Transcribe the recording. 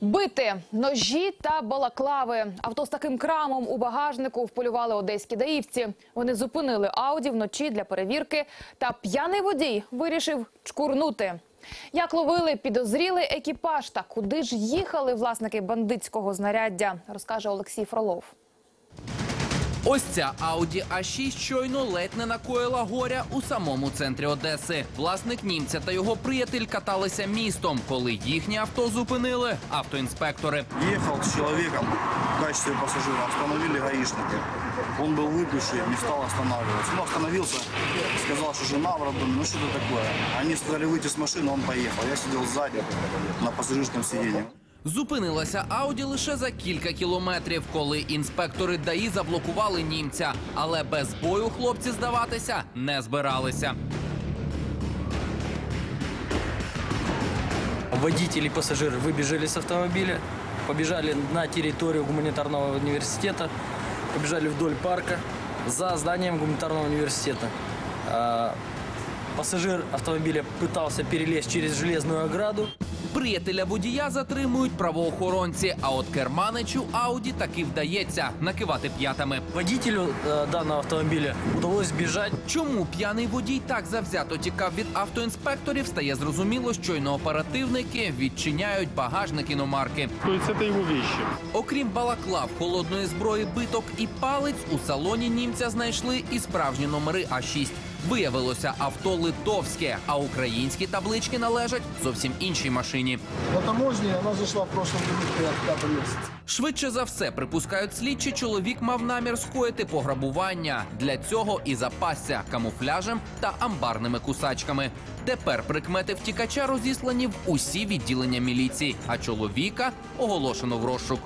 Бити ножі та балаклави. Авто з таким крамом у багажнику вполювали одеські даївці. Вони зупинили Ауді вночі для перевірки. Та п'яний водій вирішив чкурнути. Як ловили підозрілий екіпаж та куди ж їхали власники бандитського знаряддя, розкаже Олексій Фролов. Ось ця Audi A6 щойно ледь не накоїла горя у самому центрі Одеси. Власник німця та його приятель каталися містом, коли їхнє авто зупинили автоінспектори. Ехал с человеком в качестве пассажира, остановили гаишники. Он был выпивший, не стал останавливаться. Ну, остановился, сказал, что жена в роддоме, ну что это такое? Они сказали выйти с машины, он поехал. Я сидел сзади на пассажирском сиденье. Зупинилася Ауді лише за кілька кілометрів, коли інспектори ДАІ заблокували німця. Але без бою хлопці здаватися не збиралися. Водитель и пассажир выбежали с автомобиля, побежали на территорию гуманитарного университета, побежали вдоль парка за зданием гуманитарного университета. А, Пассажир автомобиля пытался перелезть через железную ограду. Приятеля водія затримують правоохоронці. А от керманичу Ауді таки вдається накивати п'ятами. Водителю э, данного автомобиля удалось бежать. Чому п'яний водій так завзято тікав від автоінспекторів, стає зрозуміло, щойно оперативники відчиняють багажник іномарки. То есть это его. Окрім балаклав, холодної зброї, биток і палець, у салоні німця знайшли і справжні номери А6. Виявилося авто литовське, а українські таблички належать зовсім іншій машині. На таможне она зашла в прошлом году в пятом. Швидше за все, припускають слідчі, чоловік мав намір скоїти пограбування. Для цього і запасся камуфляжем та амбарними кусачками. Тепер прикмети втікача розіслані в усі відділення міліції, а чоловіка оголошено в розшук.